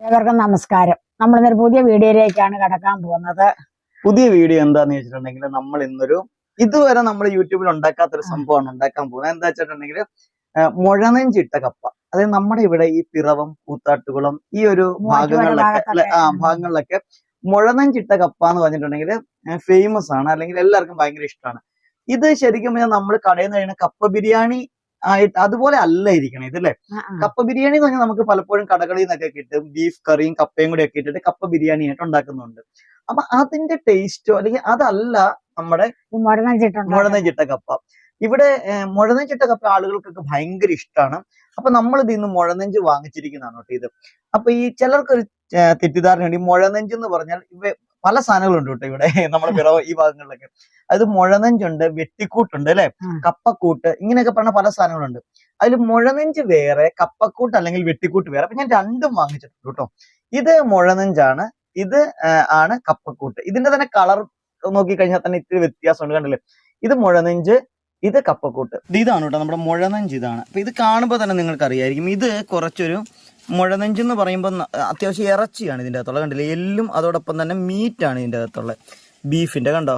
ഏവർക്കും നമസ്കാരം. നമ്മൾ ഇന്നൊരു പുതിയ വീഡിയോയിലേക്കാണ് കടക്കാൻ പോകുന്നത്. പുതിയ വീഡിയോ എന്താന്ന് വെച്ചിട്ടുണ്ടെങ്കിൽ നമ്മൾ ഇന്നൊരു ഇതുവരെ നമ്മൾ യൂട്യൂബിൽ ഉണ്ടാക്കാത്തൊരു ഒരു സംഭവമാണ് ഉണ്ടാക്കാൻ പോകുന്നത്. എന്താ വെച്ചിട്ടുണ്ടെങ്കിൽ മുഴനെഞ്ചിട്ട കപ്പ. അതായത് നമ്മുടെ ഇവിടെ ഈ പിറവും പൂത്താട്ടുകളും ഈ ഒരു ഭാഗങ്ങളിലൊക്കെ ആ. ഭാഗങ്ങളിലൊക്കെ മുഴനെഞ്ചിട്ട കപ്പ എന്ന് പറഞ്ഞിട്ടുണ്ടെങ്കിൽ ഫേമസ് ആണ്. അല്ലെങ്കിൽ എല്ലാവർക്കും ഭയങ്കര ഇഷ്ടമാണ്. ഇത് ശരിക്കും നമ്മൾ കടയിൽ നിന്ന് കഴിയുന്ന കപ്പ ബിരിയാണി ആയിട്ട് അതുപോലെ അല്ല ഇരിക്കണം ഇതല്ലേ. കപ്പ ബിരിയാണി എന്ന് പറഞ്ഞാൽ നമുക്ക് പലപ്പോഴും കടകളിൽ നിന്നൊക്കെ കിട്ടും. ബീഫ് കറിയും കപ്പയും കൂടി ഒക്കെ ഇട്ടിട്ട് കപ്പ ബിരിയാണി ആയിട്ട് ഉണ്ടാക്കുന്നുണ്ട്. അപ്പൊ അതിന്റെ ടേസ്റ്റോ അല്ലെങ്കിൽ അതല്ല നമ്മുടെ മുഴനഞ്ചിട്ട കപ്പ. ഇവിടെ മുഴനഞ്ചിട്ട കപ്പ ആളുകൾക്കൊക്കെ ഭയങ്കര ഇഷ്ടമാണ് അപ്പൊ നമ്മൾ ഇതിൽ നിന്ന് മുഴനെഞ്ച് വാങ്ങിച്ചിരിക്കുന്നതാണ് കേട്ടോ ഇത്. അപ്പൊ ഈ ചിലർക്കൊരു തെറ്റിദ്ധാരണ തെറ്റിദ്ധാരണയുണ്ട്. ഈ മുഴനെഞ്ച് എന്ന് പറഞ്ഞാൽ ഇവ പല സാധനങ്ങളുണ്ട് കേട്ടോ ഇവിടെ. നമ്മുടെ പിറവ ഈ ഭാഗങ്ങളിലൊക്കെ. അത് മുഴനെഞ്ചുണ്ട് വെട്ടിക്കൂട്ടുണ്ട് അല്ലെ. കപ്പക്കൂട്ട് ഇങ്ങനെയൊക്കെ പറഞ്ഞ പല സാധനങ്ങളുണ്ട്. അതിൽ മുഴനെഞ്ച് വേറെ കപ്പക്കൂട്ട് അല്ലെങ്കിൽ വെട്ടിക്കൂട്ട് വേറെ. അപ്പൊ ഞാൻ രണ്ടും വാങ്ങിച്ചിട്ടുണ്ട് കേട്ടോ. ഇത് മുഴനെഞ്ചാണ് ഇത് ആണ് കപ്പക്കൂട്ട്. ഇതിന്റെ തന്നെ കളർ നോക്കി കഴിഞ്ഞാൽ തന്നെ ഇത്തിരി വ്യത്യാസമുണ്ട് കണ്ടില്ലേ? ഇത് മുഴനെഞ്ച് ഇത് കപ്പക്കൂട്ട്. ഇത് ഇതാണ് കേട്ടോ നമ്മുടെ മുഴനെഞ്ച് ഇതാണ്. അപ്പൊ ഇത് കാണുമ്പോൾ തന്നെ നിങ്ങൾക്ക് അറിയായിരിക്കും ഇത് കുറച്ചൊരു മുഴനെഞ്ച് എന്ന് പറയുമ്പോൾ അത്യാവശ്യം ഇറച്ചിയാണ് ഇതിന്റെ അകത്തുള്ള കണ്ടില്ലേ? എല്ലും അതോടൊപ്പം തന്നെ മീറ്റാണ് ഇതിന്റെ അകത്തുള്ള ബീഫിന്റെ കണ്ടോ?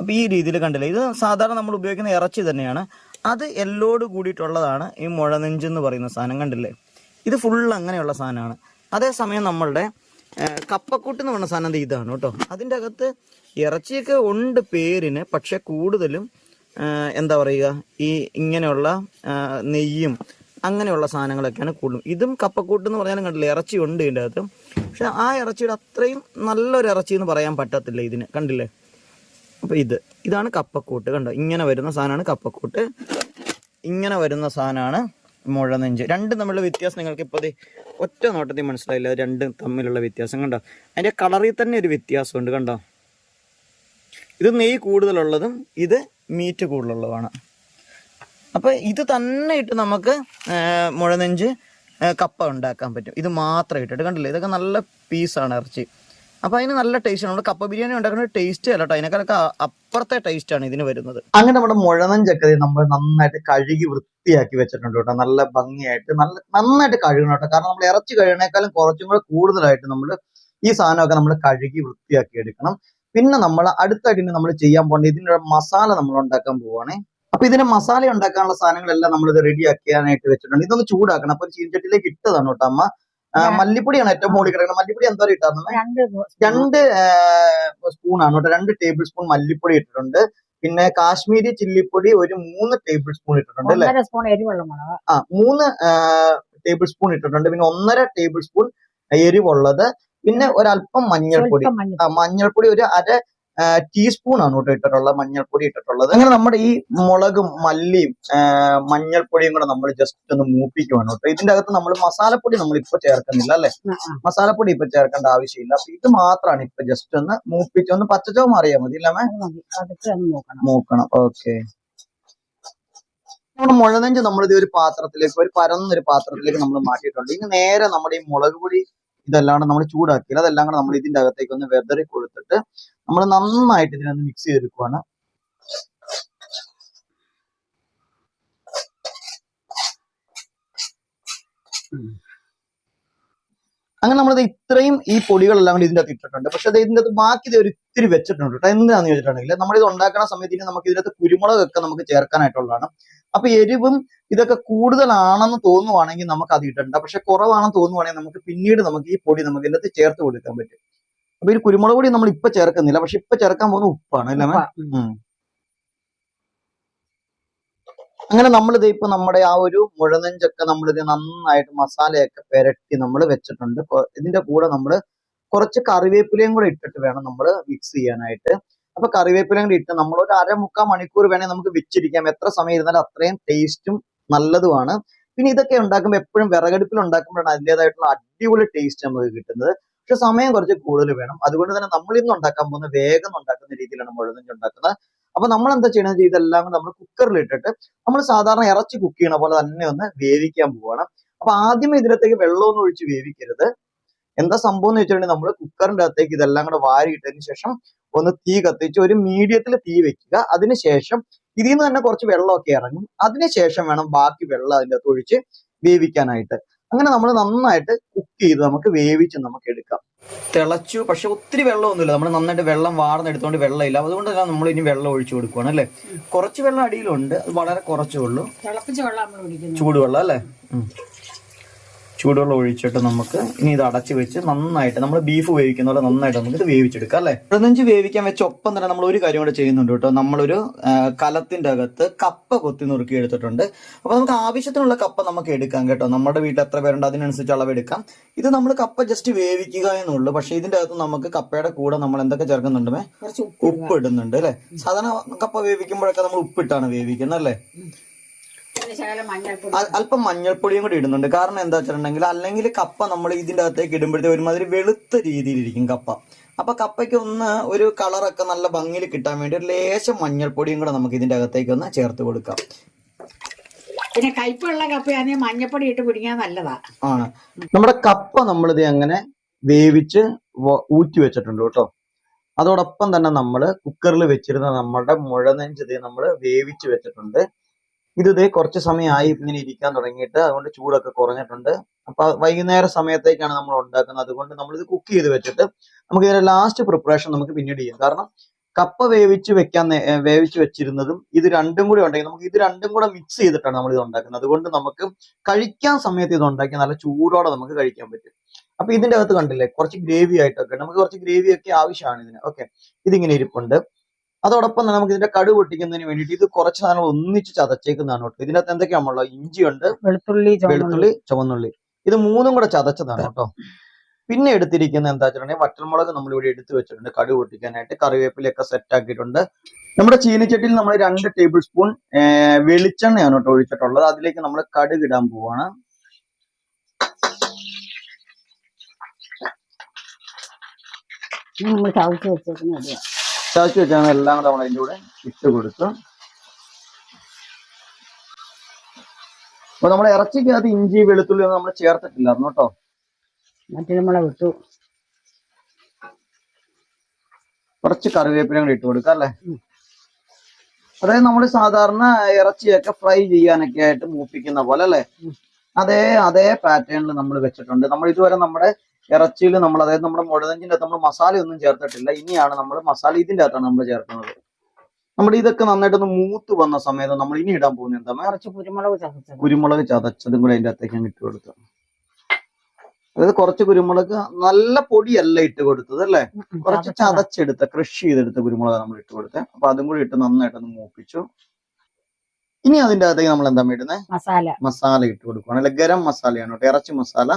അപ്പോൾ ഈ രീതിയിൽ കണ്ടില്ലേ? ഇത് സാധാരണ നമ്മൾ ഉപയോഗിക്കുന്ന ഇറച്ചി തന്നെയാണ്. അത് എല്ലോട് കൂടിയിട്ടുള്ളതാണ് ഈ മുഴനെഞ്ചെന്ന് പറയുന്ന സാധനം. കണ്ടില്ലേ? ഇത് ഫുൾ അങ്ങനെയുള്ള സാധനമാണ്. അതേസമയം നമ്മളുടെ കപ്പക്കൂട്ട് എന്ന് പറഞ്ഞ സാധനം ഇതാണ് കേട്ടോ. അതിന്റെ അകത്ത് ഇറച്ചിയൊക്കെ ഉണ്ട് പേരിന് പക്ഷെ കൂടുതലും എന്താ പറയുക? ഈ ഇങ്ങനെയുള്ള നെയ്യും അങ്ങനെയുള്ള സാധനങ്ങളൊക്കെയാണ് കൂടുതലും. ഇതും കപ്പക്കൂട്ട് എന്ന് പറഞ്ഞാലും കണ്ടില്ല ഇറച്ചി ഉണ്ട് ഇതിന്റെ അകത്ത്. പക്ഷെ ആ ഇറച്ചിയുടെ അത്രയും നല്ലൊരു ഇറച്ചി എന്ന് പറയാൻ പറ്റത്തില്ല ഇതിന്. കണ്ടില്ലേ? അപ്പൊ ഇത്. ഇതാണ് കപ്പക്കൂട്ട്. കണ്ടോ? ഇങ്ങനെ വരുന്ന സാധനമാണ് കപ്പക്കൂട്ട്. ഇങ്ങനെ വരുന്ന സാധനമാണ് മുഴനെഞ്ച് രണ്ടും തമ്മിലുള്ള വ്യത്യാസം നിങ്ങൾക്ക് ഇപ്പോൾ ഒറ്റ നോട്ടത്തിൽ മനസ്സിലായില്ല. രണ്ടും തമ്മിലുള്ള വ്യത്യാസം. കണ്ടോ? അതിന്റെ കളറിൽ തന്നെ ഒരു വ്യത്യാസമുണ്ട്. കണ്ടോ? ഇത് നെയ്യ് കൂടുതലുള്ളതും ഇത് മീറ്റ് കൂടുതലുള്ളതുമാണ്. അപ്പൊ ഇത് തന്നെ ഇട്ട് നമുക്ക് മുഴനെഞ്ച് കപ്പ ഉണ്ടാക്കാൻ പറ്റും. ഇത് മാത്രം ഇട്ടിട്ട് കണ്ടില്ലേ? ഇതൊക്കെ നല്ല പീസാണ് ഇറച്ചി. അപ്പൊ അതിന് നല്ല ടേസ്റ്റ് ആണ്. കപ്പ ബിരിയാണി ഉണ്ടാക്കുന്ന ടേസ്റ്റ് അല്ല കേട്ടോ അതിനേക്കാളൊക്കെ അപ്പുറത്തെ ടേസ്റ്റ് ആണ് ഇതിന് വരുന്നത്. അങ്ങനെ നമ്മുടെ മുഴനഞ്ചൊക്കെ നമ്മൾ നന്നായിട്ട് കഴുകി വൃത്തിയാക്കി വെച്ചിട്ടുണ്ട് കേട്ടോ നല്ല ഭംഗിയായിട്ട് നല്ല നന്നായിട്ട് കഴുകണം കേട്ടോ കാരണം നമ്മൾ ഇറച്ചി കഴുകണേക്കാളും കുറച്ചും കൂടെ കൂടുതലായിട്ട് നമ്മൾ ഈ സാധനമൊക്കെ നമ്മൾ കഴുകി വൃത്തിയാക്കി എടുക്കണം. പിന്നെ നമ്മൾ അടുത്തായിട്ട് നമ്മൾ ചെയ്യാൻ പോകേണ്ടത് ഇതിന്റെ മസാല നമ്മൾ ഉണ്ടാക്കാൻ പോവുകയാണേ അപ്പൊ ഇതിന് മസാല ഉണ്ടാക്കാനുള്ള സാധനങ്ങളെല്ലാം നമ്മൾ ഇത് റെഡി ആക്കാനായിട്ട് വെച്ചിട്ടുണ്ട്. ഇതൊന്ന് ചൂടാക്കണം. അപ്പൊ ഒരു ഇട്ടതാണ് കേട്ടോ അമ്മ. മല്ലിപ്പൊടിയാണ് ഏറ്റവും മുകളിൽ കിടക്കുന്നത്. മല്ലിപ്പൊടി എന്തോ ഇട്ടാന്ന് രണ്ട് സ്പൂണാണ് സ്പൂൺ. ആണ് കേട്ടോ. രണ്ട് ടേബിൾ സ്പൂൺ മല്ലിപ്പൊടി ഇട്ടിട്ടുണ്ട്. പിന്നെ കാശ്മീരി ചില്ലിപ്പൊടി ഒരു മൂന്ന് ടേബിൾ സ്പൂൺ ഇട്ടിട്ടുണ്ട് അല്ലെ? ആ മൂന്ന് ടേബിൾ സ്പൂൺ ഇട്ടിട്ടുണ്ട്. പിന്നെ ഒന്നര ടേബിൾ സ്പൂൺ എരിവുള്ളത്. പിന്നെ ഒരല്പം മഞ്ഞൾപ്പൊടി. ആ, മഞ്ഞൾപ്പൊടി ഒരു അര ടീസ്പൂൺ ആണ് കേട്ടോ ഇട്ടിട്ടുള്ളത് മഞ്ഞൾപ്പൊടി ഇട്ടിട്ടുള്ളത്. അങ്ങനെ നമ്മുടെ ഈ മുളകും മല്ലിയും മഞ്ഞൾപ്പൊടിയും കൂടെ നമ്മൾ ജസ്റ്റ് ഒന്ന് മൂപ്പിക്കുവാണ് കേട്ടോ. ഇതിന്റെ അകത്ത് നമ്മൾ മസാലപ്പൊടി നമ്മൾ ഇപ്പൊ ചേർക്കുന്നില്ല അല്ലെ. മസാലപ്പൊടി ഇപ്പൊ ചേർക്കേണ്ട ആവശ്യമില്ല. അപ്പൊ ഇത് മാത്രമാണ് ഇപ്പൊ ജസ്റ്റ് ഒന്ന് മൂപ്പിച്ച് ഒന്ന് പച്ചച്ചോ മാറിയാൽ മതി നോക്കണം. മൂക്കണം ഓക്കെ. നമ്മുടെ മുഴനെഞ്ച് നമ്മളിത് ഒരു പാത്രത്തിലേക്ക് ഒരു പരന്നൊരു പാത്രത്തിലേക്ക് നമ്മൾ മാറ്റിയിട്ടുണ്ട്. ഇനി നേരെ നമ്മുടെ ഈ മുളക് പൊടി ഇതെല്ലാം നമ്മൾ ചൂടാക്കിയില്ല അതെല്ലാം കൂടെ നമ്മൾ ഇതിന്റെ അകത്തേക്ക് ഒന്ന് വെതറി കൊടുത്തിട്ട് നമ്മൾ നന്നായിട്ട് ഇതിനൊന്ന് മിക്സ് ചെയ്തെടുക്കുവാണ്. അങ്ങനെ നമ്മളിത് ഇത്രയും ഈ പൊടികളെല്ലാം കൂടി ഇതിന്റെ അകത്ത് ഇട്ടിട്ടുണ്ട്. പക്ഷെ അത് ഇതിന്റെ അകത്ത് ബാക്കി ഇത് ഒരു ഇത്തിരി വെച്ചിട്ടുണ്ട് കേട്ടോ. എന്താണെന്ന് ചോദിച്ചിട്ടുണ്ടെങ്കിൽ നമ്മളിത് ഉണ്ടാക്കുന്ന സമയത്ത് ഇനി നമുക്ക് ഇതിനകത്ത് കുരുമുളകൊക്കെ നമുക്ക് ചേർക്കാനായിട്ടുള്ളതാണ്. അപ്പൊ എരിവും ഇതൊക്കെ കൂടുതലാണെന്ന് തോന്നുവാണെങ്കിൽ നമുക്ക് അത് ഇടണ്ട പക്ഷെ കുറവാണെന്ന് തോന്നുവാണെങ്കിൽ നമുക്ക് പിന്നീട് നമുക്ക് ഈ പൊടി നമുക്ക് ഇതിനകത്ത് ചേർത്ത് കൊടുക്കാൻ പറ്റും. അപ്പൊ ഈ കുരുമുളക് പൊടി നമ്മൾ ഇപ്പൊ ചേർക്കുന്നില്ല. പക്ഷെ ഇപ്പൊ ചേർക്കാൻ പോകുന്ന ഉപ്പാണ് അല്ലേ അങ്ങനെ നമ്മൾ ഇത്. ഇപ്പൊ നമ്മുടെ ആ ഒരു മുഴനെഞ്ചൊക്കെ നമ്മളിത് നന്നായിട്ട് മസാലയൊക്കെ പെരട്ടി നമ്മൾ വെച്ചിട്ടുണ്ട്. ഇതിന്റെ കൂടെ നമ്മൾ കുറച്ച് കറിവേപ്പിലയും കൂടെ ഇട്ടിട്ട് വേണം നമ്മൾ മിക്സ് ചെയ്യാനായിട്ട്. അപ്പൊ കറിവേപ്പില കൂടി ഇട്ട് നമ്മൾ ഒരു അരമുക്കാൽ മണിക്കൂർ വേണേൽ നമുക്ക് വെച്ചിരിക്കാം. എത്ര സമയം ഇരുന്നാലും അത്രയും ടേസ്റ്റും നല്ലതുമാണ്. പിന്നെ ഇതൊക്കെ ഉണ്ടാക്കുമ്പോൾ എപ്പോഴും വിറകടുപ്പിൽ ഉണ്ടാക്കുമ്പോഴാണ് അതിന്റെതായിട്ടുള്ള അടിപൊളി ടേസ്റ്റ് നമുക്ക് കിട്ടുന്നത്. പക്ഷെ സമയം കുറച്ച് കൂടുതൽ വേണം. അതുകൊണ്ട് തന്നെ നമ്മൾ ഇന്ന് ഉണ്ടാക്കാൻ പോകുന്ന വേഗം ഉണ്ടാക്കുന്ന രീതിയിലാണ് മുഴുവൻ ഉണ്ടാക്കുന്നത്. അപ്പൊ നമ്മൾ എന്താ ചെയ്യണമെന്ന് വെച്ചാൽ ഇതെല്ലാം നമ്മൾ കുക്കറിൽ ഇട്ടിട്ട് നമ്മൾ സാധാരണ ഇറച്ചി കുക്ക് ചെയ്യണ പോലെ തന്നെ ഒന്ന് വേവിക്കാൻ പോവാണ്. അപ്പൊ ആദ്യമേ ഇതിനകത്തേക്ക് വെള്ളമൊന്നും ഒഴിച്ച് വേവിക്കരുത്. എന്താ സംഭവം എന്ന് വെച്ചിട്ടുണ്ടെങ്കിൽ നമ്മൾ കുക്കറിന്റെ അകത്തേക്ക് ഇതെല്ലാം കൂടെ വാരിയിട്ടതിന് ശേഷം ഒന്ന് തീ കത്തിച്ച് ഒരു മീഡിയത്തിൽ തീ വെക്കുക. അതിനുശേഷം ഇതിൽ നിന്ന് തന്നെ കുറച്ച് വെള്ളമൊക്കെ ഇറങ്ങും. അതിനുശേഷം വേണം ബാക്കി വെള്ളം അതിന്റെ അകത്ത് ഒഴിച്ച് വേവിക്കാനായിട്ട്. അങ്ങനെ നമ്മൾ നന്നായിട്ട് കുക്ക് ചെയ്ത് നമുക്ക് വേവിച്ച് നമുക്ക് എടുക്കാം. തിളച്ചു പക്ഷെ ഒത്തിരി വെള്ളമൊന്നുമില്ല. നമ്മൾ നന്നായിട്ട് വെള്ളം വാർന്നെടുത്തോണ്ട് വെള്ളമില്ല. അതുകൊണ്ട് തന്നെ നമ്മൾ ഇനി വെള്ളം ഒഴിച്ചു കൊടുക്കുവാണ് അല്ലേ? കുറച്ച് വെള്ളം അടിയിലുണ്ട്. അത് വളരെ കുറച്ചേ ഉള്ളൂ. ചൂടുവെള്ളം അല്ലേ. ചൂടുവെള്ളം ഒഴിച്ചിട്ട് നമുക്ക് ഇനി ഇത് അടച്ചു വെച്ച് നന്നായിട്ട് നമ്മൾ ബീഫ് വേവിക്കുന്ന പോലെ നന്നായിട്ട് നമുക്ക് ഇത് വേവിച്ചെടുക്കാം അല്ലേ? പതിനഞ്ച് വേവിക്കാൻ വെച്ച ഒപ്പം തന്നെ നമ്മൾ ഒരു കാര്യം കൂടെ ചെയ്യുന്നുണ്ട് കേട്ടോ. നമ്മളൊരു കലത്തിന്റെ അകത്ത് കപ്പ കൊത്തി നുറുക്കി എടുത്തിട്ടുണ്ട്. അപ്പൊ നമുക്ക് ആവശ്യത്തിനുള്ള കപ്പ നമുക്ക് എടുക്കാം കേട്ടോ. നമ്മുടെ വീട്ടിൽ എത്ര പേരുണ്ട് അതിനനുസരിച്ച് അളവെടുക്കാം. ഇത് നമ്മൾ കപ്പ ജസ്റ്റ് വേവിക്കുക എന്നുള്ളൂ. പക്ഷെ ഇതിന്റെ അകത്ത് നമുക്ക് കപ്പയുടെ കൂടെ നമ്മൾ എന്തൊക്കെ ചേർക്കുന്നുണ്ട്? കുറച്ച് ഉപ്പ് ഇടുന്നുണ്ട് അല്ലെ? സാധാരണ കപ്പ വേവിക്കുമ്പോഴൊക്കെ നമ്മൾ ഉപ്പിട്ടാണ് വേവിക്കുന്നത് അല്ലേ പിന്നെ ശകലം മഞ്ഞൾപ്പൊടി അ- അല്പം മഞ്ഞൾപ്പൊടിയും കൂടി ഇടുന്നുണ്ട്. കാരണം എന്താ വെച്ചിട്ടുണ്ടെങ്കിൽ അല്ലെങ്കിൽ കപ്പ നമ്മൾ ഇതിന്റെ അകത്തേക്ക് ഇടുമ്പോഴത്തേക്ക് ഒരുമാതിരി വെളുത്ത രീതിയിലിരിക്കും കപ്പ. അപ്പൊ കപ്പയ്ക്ക് ഒന്ന് ഒരു കളറൊക്കെ നല്ല ഭംഗിയിൽ കിട്ടാൻ വേണ്ടി ഒരു ലേശം മഞ്ഞൾപ്പൊടിയും കൂടെ നമുക്ക് ഇതിന്റെ അകത്തേക്ക് ഒന്ന് ചേർത്ത് കൊടുക്കാം. പിന്നെ കയ്പുള്ള കപ്പയാണെങ്കിൽ മഞ്ഞൾപ്പൊടി ഇട്ട് പിടിക്കാൻ നല്ലതാ. ആണ്. നമ്മുടെ കപ്പ നമ്മളിത് അങ്ങനെ വേവിച്ച് ഊറ്റി വെച്ചിട്ടുണ്ട് കേട്ടോ. അതോടൊപ്പം തന്നെ നമ്മൾ കുക്കറിൽ വെച്ചിരുന്ന നമ്മുടെ മുഴനെഞ്ചത് നമ്മൾ വേവിച്ച് വെച്ചിട്ടുണ്ട്. ഇത് ഇതേ കുറച്ച് സമയമായി ഇങ്ങനെ ഇരിക്കാൻ തുടങ്ങിയിട്ട് അതുകൊണ്ട് ചൂടൊക്കെ കുറഞ്ഞിട്ടുണ്ട്. അപ്പൊ വൈകുന്നേര സമയത്തേക്കാണ് നമ്മൾ ഉണ്ടാക്കുന്നത്. അതുകൊണ്ട് നമ്മൾ ഇത് കുക്ക് ചെയ്ത് വെച്ചിട്ട് നമുക്ക് ഇതിന്റെ ലാസ്റ്റ് പ്രിപ്പറേഷൻ നമുക്ക് പിന്നീട് ചെയ്യാം. കാരണം കപ്പ വേവിച്ച് വെക്കാൻ വേവിച്ച് വെച്ചിരുന്നതും ഇത് രണ്ടും കൂടി ഉണ്ടെങ്കിൽ നമുക്ക് ഇത് രണ്ടും കൂടെ മിക്സ് ചെയ്തിട്ടാണ് നമ്മൾ ഇത് ഉണ്ടാക്കുന്നത്. അതുകൊണ്ട് നമുക്ക് കഴിക്കാൻ സമയത്ത് ഇത് ഉണ്ടാക്കി നല്ല ചൂടോടെ നമുക്ക് കഴിക്കാൻ പറ്റും. അപ്പൊ ഇതിന്റെ അകത്ത് കണ്ടില്ലേ കുറച്ച് ഗ്രേവി ആയിട്ടൊക്കെ നമുക്ക് കുറച്ച് ഗ്രേവി ഒക്കെ ആവശ്യമാണ് ഇതിന്. ഓക്കെ ഇതിങ്ങനെ ഇരിപ്പുണ്ട്. അതോടൊപ്പം തന്നെ നമുക്ക് ഇതിന്റെ കടു പൊട്ടിക്കുന്നതിന് വേണ്ടിയിട്ട് ഇത് കുറച്ച് സാധനങ്ങൾ ഒന്നിച്ച് ചതച്ചേക്കുന്നതാണ് കേട്ടോ. ഇതിനകത്ത് എന്തൊക്കെയാണുള്ളത് ഇഞ്ചിയുണ്ട് വെളുത്തുള്ളി വെളുത്തുള്ളി ചുവന്നുള്ളി. ഇത് മൂന്നും കൂടെ ചതച്ചതാണ് കേട്ടോ. പിന്നെ എടുത്തിരിക്കുന്ന എന്താ വെച്ചിട്ടുണ്ടെങ്കിൽ വറ്റൽമുളക് നമ്മൾ ഇവിടെ എടുത്തു വെച്ചിട്ടുണ്ട്. കടു പൊട്ടിക്കാനായിട്ട് കറിവേപ്പിലൊക്കെ സെറ്റ് ആക്കിയിട്ടുണ്ട്. നമ്മുടെ ചീനിച്ചട്ടിയിൽ നമ്മൾ രണ്ട് ടേബിൾ സ്പൂൺ വെളിച്ചെണ്ണയാണ് കേട്ടോ ഒഴിച്ചിട്ടുള്ളത്. അതിലേക്ക് നമ്മൾ കടുക് ഇടാൻ പോവാണ്. നമ്മൾ ചവച്ച് വെച്ചേക്കുന്ന ചതച്ച് വെച്ചാണ് എല്ലാം കൂടെ നമ്മൾ അതിന്റെ കൂടെ ഇട്ട് കൊടുത്തു അപ്പൊ നമ്മുടെ ഇറച്ചിക്കകത്ത് ഇഞ്ചി വെളുത്തുള്ളി ഒന്നും നമ്മൾ ചേർത്തിട്ടില്ലായിരുന്നു കേട്ടോ. മറ്റേ നമ്മളെ വിട്ടു. കുറച്ച് കറിവേപ്പില കൂടി ഇട്ട് കൊടുക്കാം അല്ലേ. അതായത് നമ്മൾ സാധാരണ ഇറച്ചിയൊക്കെ ഫ്രൈ ചെയ്യാനൊക്കെ ആയിട്ട് മൂപ്പിക്കുന്ന പോലെ അല്ലേ? അതേ അതേ പാറ്റേണിൽ നമ്മൾ വെച്ചിട്ടുണ്ട്. നമ്മൾ ഇതുവരെ നമ്മുടെ ഇറച്ചിയിൽ നമ്മൾ അതായത് നമ്മുടെ മുഴുതഞ്ചിന്റെ അകത്ത് നമ്മൾ മസാല ഒന്നും ചേർത്തിട്ടില്ല. ഇനിയാണ് നമ്മൾ മസാല ഇതിന്റെ അകത്താണ് നമ്മൾ ചേർക്കുന്നത്. നമ്മൾ ഇതൊക്കെ നന്നായിട്ടൊന്ന് മൂത്ത് വന്ന സമയത്ത് നമ്മൾ ഇനി ഇടാൻ പോകുന്നത് എന്താ? ഇറച്ചി കുരുമുളക് ചതച്ചത്. കുരുമുളക് ചതച്ചതും കൂടെ അതിന്റെ അകത്തേക്ക് അങ്ങ് ഇട്ട് കൊടുത്തു. അതായത് കുറച്ച് കുരുമുളക് നല്ല പൊടിയല്ല ഇട്ട് കൊടുത്തത് അല്ലേ? കുറച്ച് ചതച്ചെടുത്ത കൃഷി ചെയ്തെടുത്ത കുരുമുളക് നമ്മൾ ഇട്ട് കൊടുത്തത്. അപ്പൊ അതും കൂടി ഇട്ട് നന്നായിട്ടൊന്ന് മൂപ്പിച്ചു. ഇനി അതിന്റെ അകത്തേക്ക് നമ്മൾ എന്താ ഇടുന്നത് മസാല. മസാല ഇട്ട് കൊടുക്കുകയാണ് അല്ലെ ഗരം മസാലയാണ് കേട്ടോ ഇറച്ചി മസാല.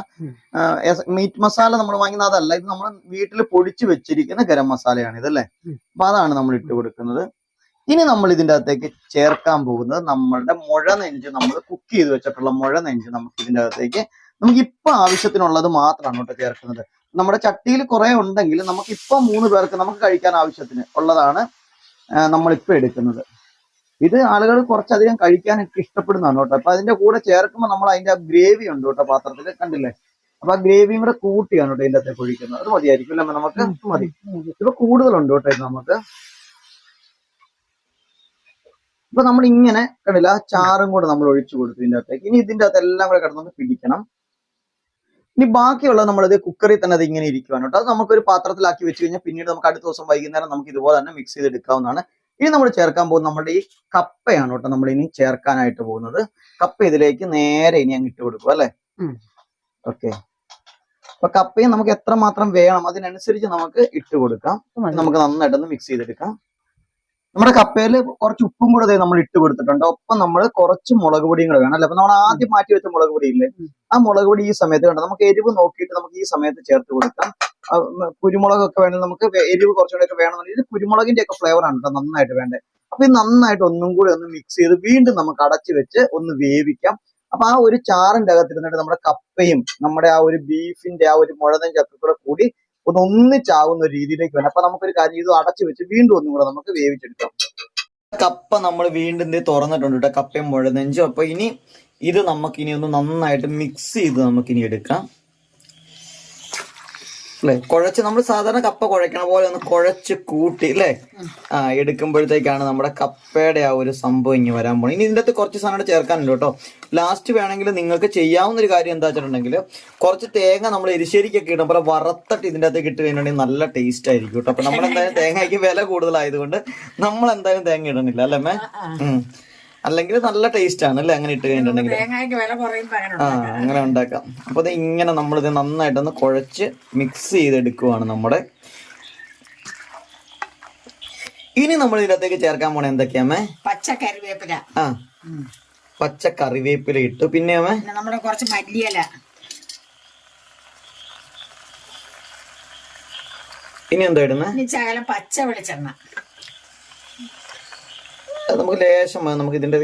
മീറ്റ് മസാല നമ്മൾ വാങ്ങുന്ന അതല്ല ഇത് നമ്മൾ വീട്ടിൽ പൊടിച്ചു വെച്ചിരിക്കുന്ന ഗരം മസാലയാണ് ഇതല്ലേ. അപ്പൊ അതാണ് നമ്മൾ ഇട്ട് കൊടുക്കുന്നത്. ഇനി നമ്മൾ ഇതിന്റെ അകത്തേക്ക് ചേർക്കാൻ പോകുന്നത് നമ്മളുടെ മുഴ നെഞ്ച് നമ്മൾ കുക്ക് ചെയ്ത് വെച്ചിട്ടുള്ള മുഴ നെഞ്ച് നമുക്ക് ഇതിന്റെ അകത്തേക്ക് നമുക്ക് ഇപ്പൊ ആവശ്യത്തിനുള്ളത് മാത്രമാണ് കേട്ടോ ചേർക്കുന്നത്. നമ്മുടെ ചട്ടിയിൽ കുറെ ഉണ്ടെങ്കിൽ നമുക്ക് ഇപ്പൊ മൂന്ന് പേർക്ക് നമുക്ക് കഴിക്കാൻ ആവശ്യത്തിന് ഉള്ളതാണ് നമ്മളിപ്പോ എടുക്കുന്നത്. ഇത് ആളുകൾ കുറച്ചധികം കഴിക്കാനൊക്കെ ഇഷ്ടപ്പെടുന്നതാണ് കേട്ടോ. അപ്പൊ അതിന്റെ കൂടെ ചേർക്കുമ്പോൾ നമ്മൾ അതിന്റെ ഗ്രേവി ഉണ്ട് കേട്ടോ പാത്രത്തിൽ കണ്ടില്ലേ? അപ്പൊ ആ ഗ്രേവിയും കൂടെ കൂട്ടിയാണ് കേട്ടോ ഇതിന്റെ അകത്തേക്ക് ഒഴിക്കുന്നത് അത് മതിയായിരിക്കും അല്ലേ? നമുക്ക് മതി. ഇപ്പൊ കൂടുതലുണ്ട് കേട്ടോ ഇത് നമുക്ക്. ഇപ്പൊ നമ്മൾ ഇങ്ങനെ കണ്ടില്ല ആ ചാറും കൂടെ നമ്മൾ ഒഴിച്ചു കൊടുത്തു ഇതിന്റെ അകത്തേക്ക്. ഇനി ഇതിന്റെ അകത്ത് എല്ലാം കൂടെ കിടന്നൊന്ന് പിടിക്കണം. ഇനി ബാക്കിയുള്ളത് നമ്മളിത് കുക്കറിൽ തന്നെ അത് ഇങ്ങനെ ഇരിക്കുവാണ് കേട്ടോ. അത് നമുക്കൊരു പാത്രത്തിലാക്കി വെച്ച് കഴിഞ്ഞാൽ പിന്നീട് നമുക്ക് അടുത്ത ദിവസം വൈകുന്നേരം നമുക്ക് ഇതുപോലെ തന്നെ മിക്സ് ചെയ്ത് ചെയ്തെടുക്കാവുന്നതാണ്. ഇനി നമ്മൾ ചേർക്കാൻ പോകുന്നത് നമ്മുടെ ഈ കപ്പയാണ് കേട്ടോ. നമ്മൾ ഇനി ചേർക്കാനായിട്ട് പോകുന്നത്. കപ്പ ഇതിലേക്ക് നേരെ ഇനി അങ്ങ് ഇട്ട് കൊടുക്കും അല്ലെ. ഓക്കെ അപ്പൊ കപ്പയും നമുക്ക് എത്ര മാത്രം വേണം? അതിനനുസരിച്ച് നമുക്ക് ഇട്ട് കൊടുക്കാം. നമുക്ക് നന്നായിട്ടൊന്ന് മിക്സ് ചെയ്തെടുക്കാം. നമ്മുടെ കപ്പയിൽ കുറച്ച് ഉപ്പും കൂടെ നമ്മൾ ഇട്ട് കൊടുത്തിട്ടുണ്ട്. ഒപ്പം നമ്മൾ കുറച്ച് മുളക് പൊടിയും കൂടെ വേണം അല്ലെ? അപ്പൊ നമ്മൾ ആദ്യം മാറ്റി വെച്ച മുളക് പൊടി ഇല്ലേ? ആ മുളക് പൊടി ഈ സമയത്ത് വേണം നമുക്ക് എരിവ് നോക്കിയിട്ട് നമുക്ക് ഈ സമയത്ത് ചേർത്ത് കൊടുക്കാം. കുരുമുളകൊക്കെ വേണം നമുക്ക് എരിവ് കുറച്ചുകൂടെ ഒക്കെ വേണമെന്നുണ്ടെങ്കിൽ ഇത് കുരുമുളകിന്റെ ഒക്കെ ഫ്ലേവർ ആണ് കേട്ടോ നന്നായിട്ട് വേണ്ടത് അപ്പൊ ഇത് നന്നായിട്ട് ഒന്നും കൂടി ഒന്ന് മിക്സ് ചെയ്ത് വീണ്ടും നമുക്ക് അടച്ചു വെച്ച് ഒന്ന് വേവിക്കാം. അപ്പൊ ആ ഒരു ചാറിന്റെ അകത്തിരുന്നിട്ട് നമ്മുടെ കപ്പയും നമ്മുടെ ആ ഒരു ബീഫിന്റെ ആ ഒരു മുഴതൻ ചക്കക്കൂടെ കൂടി ഒന്ന് ഒന്നിച്ചാവുന്ന ഒരു രീതിയിലേക്ക് വേണം അപ്പൊ നമുക്കൊരു കാര്യം ഇത് അടച്ചു വെച്ച് വീണ്ടും ഒന്നും കൂടെ നമുക്ക് വേവിച്ചെടുക്കാം. കപ്പ നമ്മൾ വീണ്ടും തുറന്നിട്ടുണ്ട് കേട്ടോ. കപ്പയും മുഴനെഞ്ചും അപ്പൊ ഇനി ഇത് നമുക്ക് ഇനി ഒന്ന് നന്നായിട്ട് മിക്സ് ചെയ്ത് നമുക്കിനി എടുക്കാം. അല്ലെ കുഴച്ച് നമ്മൾ സാധാരണ കപ്പ കുഴക്കണ പോലെ ഒന്ന് കുഴച്ച് കൂട്ടി അല്ലേ ആ എടുക്കുമ്പോഴത്തേക്കാണ് നമ്മുടെ കപ്പയുടെ ആ ഒരു സംഭവം ഇനി വരാൻ പോകുന്നത് ഇനി ഇതിന്റെ അകത്ത് കുറച്ച് സാധനം ചേർക്കാനുണ്ട് കേട്ടോ. ലാസ്റ്റ് വേണമെങ്കിൽ നിങ്ങൾക്ക് ചെയ്യാവുന്ന ഒരു കാര്യം എന്താ വെച്ചിട്ടുണ്ടെങ്കിൽ കുറച്ച് തേങ്ങ നമ്മൾ എരിശ്ശേരിക്കൊക്കെ ഇടും പോലെ വറുത്തിട്ട് ഇതിന്റെ അകത്ത് കിട്ടി കഴിഞ്ഞിട്ടുണ്ടെങ്കിൽ നല്ല ടേസ്റ്റ് ആയിരിക്കും കേട്ടോ. അപ്പൊ നമ്മൾ എന്തായാലും തേങ്ങയ്ക്ക് വില കൂടുതലായതുകൊണ്ട് നമ്മൾ എന്തായാലും തേങ്ങ ഇടണില്ല അല്ലേ മേ ഉം. അല്ലെങ്കിൽ നല്ല ടേസ്റ്റ് ആണ് അല്ലേ? അങ്ങനെ ഇട്ട് കഴിഞ്ഞിട്ടുണ്ടെങ്കിൽ. ആ ഉണ്ടാക്കാം. അങ്ങനെ ഉണ്ടാക്കാം. നമ്മൾ ഇത് ഇങ്ങനെ നമ്മളിത് നന്നായിട്ടൊന്ന് കുഴച്ച് മിക്സ് ചെയ്തെടുക്കുവാണ് നമ്മുടെ ഇനി നമ്മൾ ഇതിനകത്തേക്ക് ചേർക്കാൻ പോണേ എന്തൊക്കെയാമേ പച്ച കറിവേപ്പില. ആ പച്ചക്കറിവേപ്പില പച്ച കറിവേപ്പില ഇട്ട്. പിന്നെ നമ്മുടെ കുറച്ച് മല്ലിയില. ഇനി എന്താ ഇടുന്നേ? ഇനി ശകലം പച്ച വെളിച്ചെണ്ണ. നമുക്ക് ലേശം മതി. നമുക്ക് ഇതിന്റെ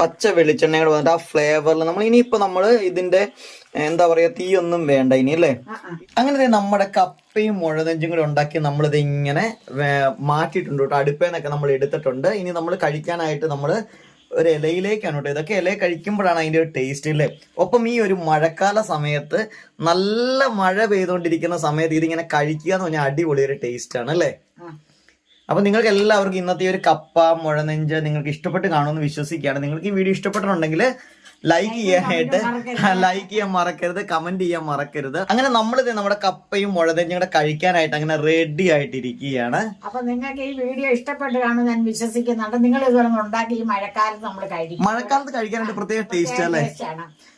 പച്ച വെളിച്ചെണ്ണ കൂടെ വന്നിട്ട് ആ ഫ്ലേവറിൽ നമ്മൾ ഇനിയിപ്പോ നമ്മൾ ഇതിന്റെ എന്താ പറയാ തീയൊന്നും വേണ്ട ഇനി അല്ലേ. അങ്ങനെ നമ്മുടെ കപ്പയും മുഴനെഞ്ചും കൂടെ ഉണ്ടാക്കി നമ്മളിത് ഇങ്ങനെ മാറ്റിയിട്ടുണ്ട് കേട്ടോ. അടുപ്പേന്നൊക്കെ നമ്മൾ എടുത്തിട്ടുണ്ട്. ഇനി നമ്മൾ കഴിക്കാനായിട്ട് നമ്മൾ ഒരു ഇലയിലേക്കാണ് കേട്ടോ. ഇതൊക്കെ ഇല കഴിക്കുമ്പോഴാണ് അതിന്റെ ഒരു ടേസ്റ്റ് അല്ലേ? ഒപ്പം ഈ ഒരു മഴക്കാല സമയത്ത് നല്ല മഴ പെയ്തുകൊണ്ടിരിക്കുന്ന സമയത്ത് ഇതിങ്ങനെ കഴിക്കുക എന്ന് പറഞ്ഞാൽ അടിപൊളി ഒരു ടേസ്റ്റ് ആണ് അല്ലേ? ആ. അപ്പൊ നിങ്ങൾക്ക് എല്ലാവർക്കും ഇന്നത്തെ ഈ ഒരു കപ്പ മുഴനെഞ്ച് നിങ്ങൾക്ക് ഇഷ്ടപ്പെട്ട് കാണുമെന്ന് വിശ്വസിക്കുകയാണ്. നിങ്ങൾക്ക് ഈ വീഡിയോ ഇഷ്ടപ്പെട്ടിട്ടുണ്ടെങ്കിൽ ലൈക്ക് ചെയ്യാനായിട്ട് ലൈക്ക് ചെയ്യാൻ മറക്കരുത് കമന്റ് ചെയ്യാൻ മറക്കരുത്. അങ്ങനെ നമ്മളിത് നമ്മുടെ കപ്പയും മുഴനെഞ്ചും കൂടെ കഴിക്കാനായിട്ട് അങ്ങനെ റെഡി ആയിട്ടിരിക്കുകയാണ്. അപ്പൊ നിങ്ങൾക്ക് ഈ വീഡിയോ ഇഷ്ടപ്പെട്ട് കാണും ഞാൻ വിശ്വസിക്കുന്നുണ്ട്. നിങ്ങൾ ഇതുപോലെ ഉണ്ടാക്കി ഈ മഴക്കാലത്ത് നമ്മൾ കഴിക്കും. മഴക്കാലത്ത് കഴിക്കാനായിട്ട് പ്രത്യേക ടേസ്റ്റ് അല്ലേ?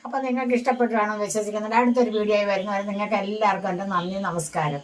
അപ്പൊ നിങ്ങൾക്ക് ഇഷ്ടപ്പെട്ട് കാണും വിശ്വസിക്കുന്നുണ്ട്. അടുത്തൊരു വീഡിയോ ആയി വരുന്നവരെ നിങ്ങൾക്ക് എല്ലാവർക്കും എന്റെ നന്ദി നമസ്കാരം.